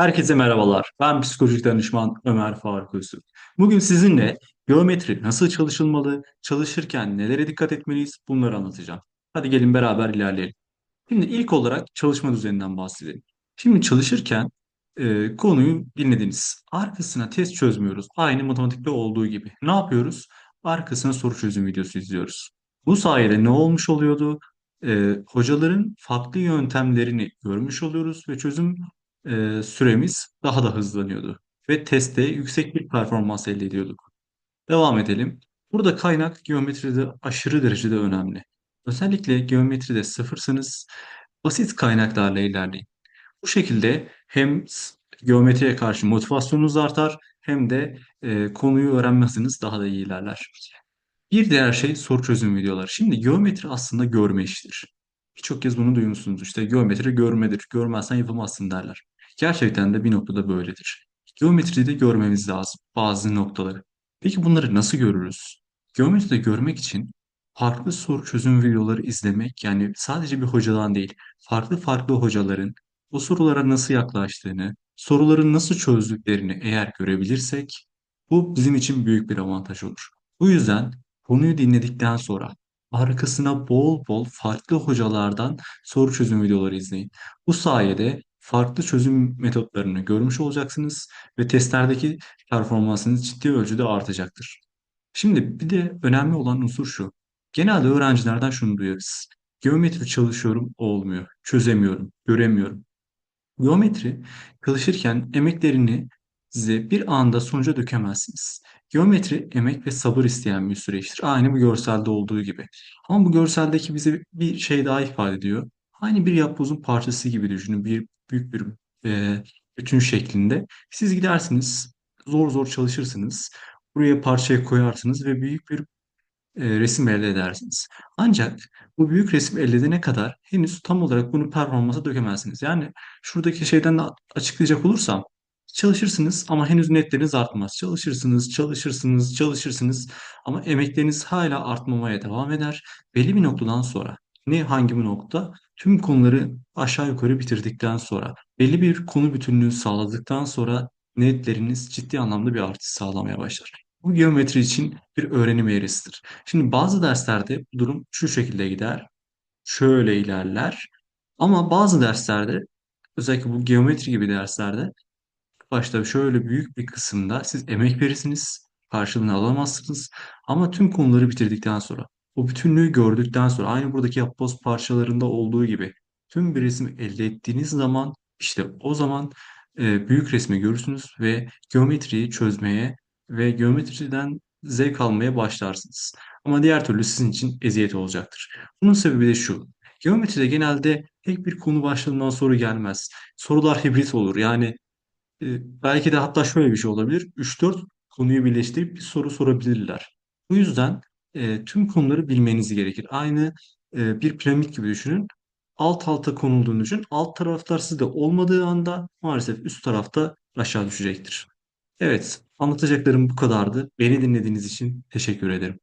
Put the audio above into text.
Herkese merhabalar. Ben psikolojik danışman Ömer Faruk Öztürk. Bugün sizinle geometri nasıl çalışılmalı, çalışırken nelere dikkat etmeliyiz bunları anlatacağım. Hadi gelin beraber ilerleyelim. Şimdi ilk olarak çalışma düzeninden bahsedelim. Şimdi çalışırken e, konuyu dinlediniz. Arkasına test çözmüyoruz. Aynı matematikte olduğu gibi. Ne yapıyoruz? Arkasına soru çözüm videosu izliyoruz. Bu sayede ne olmuş oluyordu? E, hocaların farklı yöntemlerini görmüş oluyoruz ve çözüm e, süremiz daha da hızlanıyordu. Ve testte yüksek bir performans elde ediyorduk. Devam edelim. Burada kaynak geometride aşırı derecede önemli. Özellikle geometride sıfırsınız, basit kaynaklarla ilerleyin. Bu şekilde hem geometriye karşı motivasyonunuz artar hem de e, konuyu öğrenme hızınız daha da iyi ilerler. Bir diğer şey soru çözüm videoları. Şimdi geometri aslında görme işidir. Birçok kez bunu duymuşsunuz. İşte geometri görmedir. Görmezsen yapamazsın derler. Gerçekten de bir noktada böyledir. Geometride görmemiz lazım bazı noktaları. Peki bunları nasıl görürüz? Geometride görmek için farklı soru çözüm videoları izlemek yani sadece bir hocadan değil, farklı farklı hocaların o sorulara nasıl yaklaştığını, soruları nasıl çözdüklerini eğer görebilirsek bu bizim için büyük bir avantaj olur. Bu yüzden Konuyu dinledikten sonra arkasına bol bol farklı hocalardan soru çözüm videoları izleyin. Bu sayede farklı çözüm metotlarını görmüş olacaksınız ve testlerdeki performansınız ciddi ölçüde artacaktır. Şimdi bir de önemli olan unsur şu. Genelde öğrencilerden şunu duyarız. Geometri çalışıyorum olmuyor, çözemiyorum, göremiyorum. Geometri çalışırken emeklerini size bir anda sonuca dökemezsiniz. Geometri emek ve sabır isteyen bir süreçtir. Aynı bu görselde olduğu gibi. Ama bu görseldeki bize bir şey daha ifade ediyor. Aynı bir yapbozun parçası gibi düşünün. Bir büyük bir e, bütün şeklinde. Siz gidersiniz, zor zor çalışırsınız. Buraya parçaya koyarsınız ve büyük bir e, resim elde edersiniz. Ancak bu büyük resim elde edene kadar henüz tam olarak bunu performansa dökemezsiniz. Yani şuradaki şeyden de açıklayacak olursam çalışırsınız ama henüz netleriniz artmaz. Çalışırsınız, çalışırsınız, çalışırsınız ama emekleriniz hala artmamaya devam eder. Belli bir noktadan sonra ne hangi bir nokta? Tüm konuları aşağı yukarı bitirdikten sonra belli bir konu bütünlüğü sağladıktan sonra netleriniz ciddi anlamda bir artış sağlamaya başlar. Bu geometri için bir öğrenim eğrisidir. Şimdi bazı derslerde bu durum şu şekilde gider, şöyle ilerler. Ama bazı derslerde, özellikle bu geometri gibi derslerde başta şöyle büyük bir kısımda siz emek verirsiniz, karşılığını alamazsınız. Ama tüm konuları bitirdikten sonra, o bütünlüğü gördükten sonra, aynı buradaki yapboz parçalarında olduğu gibi tüm bir resim elde ettiğiniz zaman işte o zaman e, büyük resmi görürsünüz ve geometriyi çözmeye ve geometriden zevk almaya başlarsınız. Ama diğer türlü sizin için eziyet olacaktır. Bunun sebebi de şu. Geometride genelde tek bir konu başlığından soru gelmez. Sorular hibrit olur. Yani e, belki de hatta şöyle bir şey olabilir. 3-4 konuyu birleştirip bir soru sorabilirler. Bu yüzden e, tüm konuları bilmeniz gerekir. Aynı e, bir piramit gibi düşünün. Alt alta konulduğunu düşün. Alt taraflar sizde olmadığı anda maalesef üst tarafta aşağı düşecektir. Evet, anlatacaklarım bu kadardı. Beni dinlediğiniz için teşekkür ederim.